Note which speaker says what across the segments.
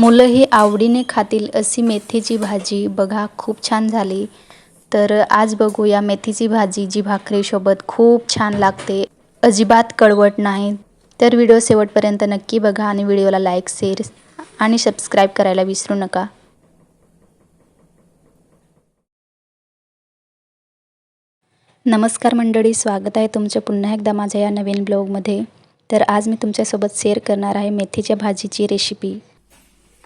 Speaker 1: मुलं ही आवडीने खातील अशी मेथीची भाजी बघा खूप छान झाली तर आज बघूया मेथीची भाजी जी भाकरीसोबत खूप छान लागते अजिबात कळवट नाही तर व्हिडिओ शेवटपर्यंत नक्की बघा आणि व्हिडिओला लाईक शेअर आणि सबस्क्राईब करायला विसरू नका नमस्कार मंडळी स्वागत आहे तुमचं पुन्हा एकदा माझ्या या नवीन ब्लॉगमध्ये तर आज मी तुमच्यासोबत शेअर करणार आहे मेथीच्या भाजीची रेसिपी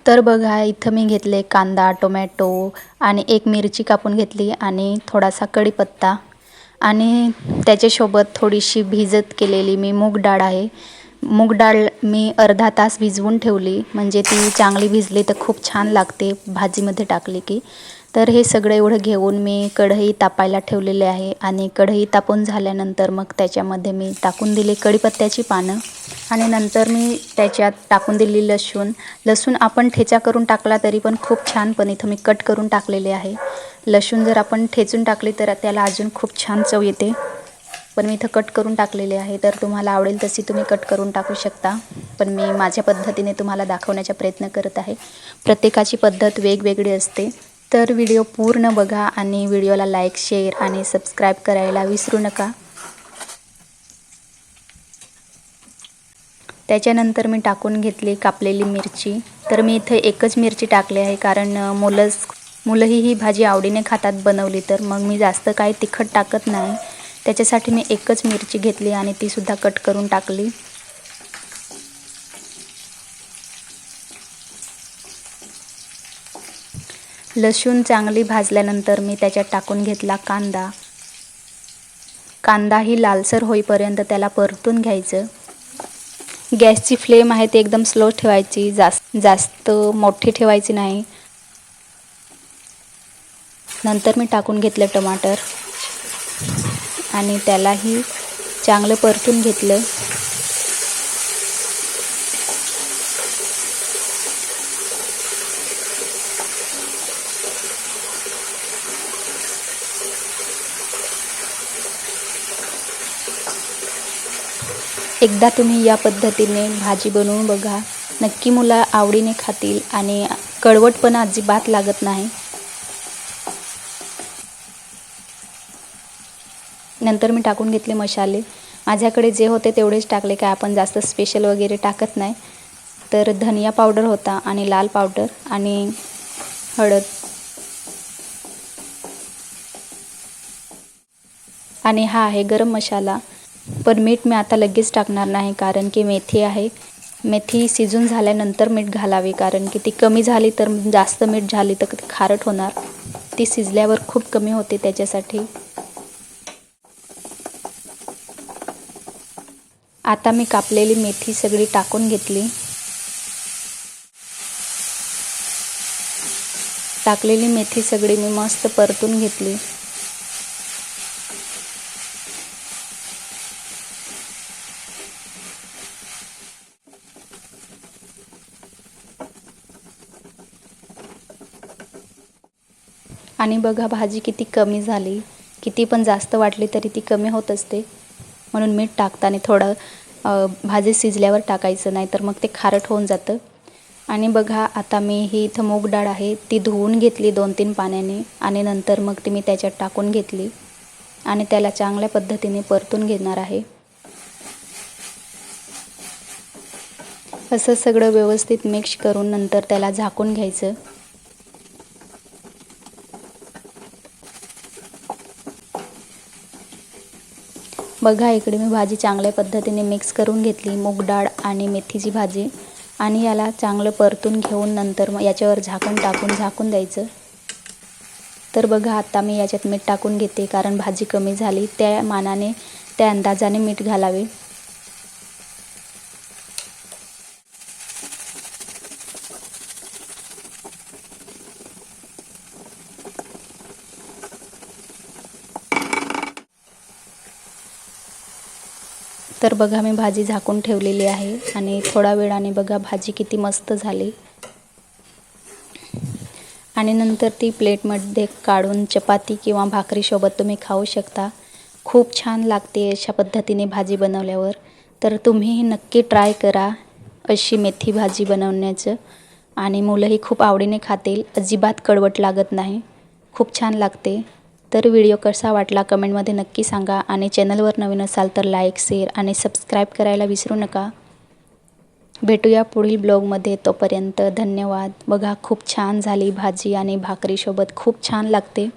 Speaker 1: तर बघा इथं मी घेतले कांदा टोमॅटो आणि एक मिरची कापून घेतली आणि थोडासा कढीपत्ता आणि त्याच्यासोबत थोडीशी भिजत केलेली मी मूग डाळ आहे मूग डाळ मी अर्धा तास भिजवून ठेवली म्हणजे ती चांगली भिजली तर खूप छान लागते भाजीमध्ये टाकली की तर हे सगळं एवढं घेऊन मी कढई तापायला ठेवलेले आहे आणि कढई तापून झाल्यानंतर मग त्याच्यामध्ये मी टाकून दिले कढीपत्त्याची पानं आणि नंतर मी त्याच्यात टाकून दिली लसूण लसूण आपण ठेचा करून टाकला तरी पण खूप छान पण इथं मी कट करून टाकलेले आहे लसूण जर आपण ठेचून टाकली तर त्याला अजून खूप छान चव येते पण मी इथं कट करून टाकलेले आहे तर तुम्हाला आवडेल तशी तुम्ही कट करून टाकू शकता पण मी माझ्या पद्धतीने तुम्हाला दाखवण्याचा प्रयत्न करत आहे प्रत्येकाची पद्धत वेगवेगळी असते तर व्हिडिओ पूर्ण बघा आणि व्हिडिओला लाईक शेअर आणि सबस्क्राईब करायला विसरू नका त्याच्यानंतर मी टाकून घेतली कापलेली मिरची तर मी इथे एकच मिरची टाकली आहे कारण मुलंच मुलंही ही भाजी आवडीने खातात बनवली तर मग मी जास्त काही तिखट टाकत नाही त्याच्यासाठी मी एकच मिरची घेतली आणि तीसुद्धा कट करून टाकली लसूण चांगली भाजल्यानंतर मी त्याच्यात टाकून घेतला कांदा कांदा ही लालसर होईपर्यंत त्याला परतून घ्यायचं गॅसची फ्लेम आहे ती एकदम स्लो ठेवायची जास्त जास्त मोठी ठेवायची नाही नंतर मी टाकून घेतलं टमाटर आणि त्यालाही चांगलं परतून घेतलं एकदा तुम्ही या पद्धतीने भाजी बनवून बघा नक्की मुलं आवडीने खातील आणि पण अजिबात लागत नाही नंतर मी टाकून घेतले मसाले माझ्याकडे जे होते तेवढेच टाकले काय आपण जास्त स्पेशल वगैरे टाकत नाही तर धनिया पावडर होता आणि लाल पावडर आणि हळद आणि हा आहे गरम मसाला पण मीठ मी आता लगेच टाकणार नाही कारण की मेथी आहे मेथी शिजून झाल्यानंतर मीठ घालावे कारण की ती कमी झाली तर जास्त मीठ झाली तर खारट होणार ती शिजल्यावर खूप कमी होते त्याच्यासाठी आता मी कापलेली मेथी सगळी टाकून घेतली टाकलेली मेथी सगळी मी मस्त परतून घेतली आणि बघा भाजी किती कमी झाली किती पण जास्त वाटली तरी ती कमी होत असते म्हणून मीठ टाकताना थोडं भाजी शिजल्यावर टाकायचं नाही तर मग ते खारट होऊन जातं आणि बघा आता मी ही इथं मूग डाळ आहे ती धुवून घेतली दोन तीन पाण्याने आणि नंतर मग ती मी त्याच्यात टाकून घेतली आणि त्याला चांगल्या पद्धतीने परतून घेणार आहे असं सगळं व्यवस्थित मिक्स करून नंतर त्याला झाकून घ्यायचं बघा इकडे मी भाजी चांगल्या पद्धतीने मिक्स करून घेतली मूग डाळ आणि मेथीची भाजी आणि याला चांगलं परतून घेऊन नंतर मग याच्यावर झाकण टाकून झाकून द्यायचं तर बघा आता मी याच्यात मीठ टाकून घेते कारण भाजी कमी झाली त्या मानाने त्या अंदाजाने मीठ घालावे तर बघा मी भाजी झाकून ठेवलेली आहे आणि थोडा वेळाने बघा भाजी किती मस्त झाली आणि नंतर ती प्लेटमध्ये काढून चपाती किंवा भाकरीसोबत तुम्ही खाऊ शकता खूप छान लागते अशा पद्धतीने भाजी बनवल्यावर तर तुम्ही नक्की ट्राय करा अशी मेथी भाजी बनवण्याचं आणि मुलंही खूप आवडीने खातील अजिबात कडवट लागत नाही खूप छान लागते तर व्हिडिओ कसा वाटला कमेंटमध्ये नक्की सांगा आणि चॅनलवर नवीन असाल तर लाईक शेअर आणि सबस्क्राईब करायला विसरू नका भेटूया पुढील ब्लॉगमध्ये तोपर्यंत धन्यवाद बघा खूप छान झाली भाजी आणि भाकरीसोबत खूप छान लागते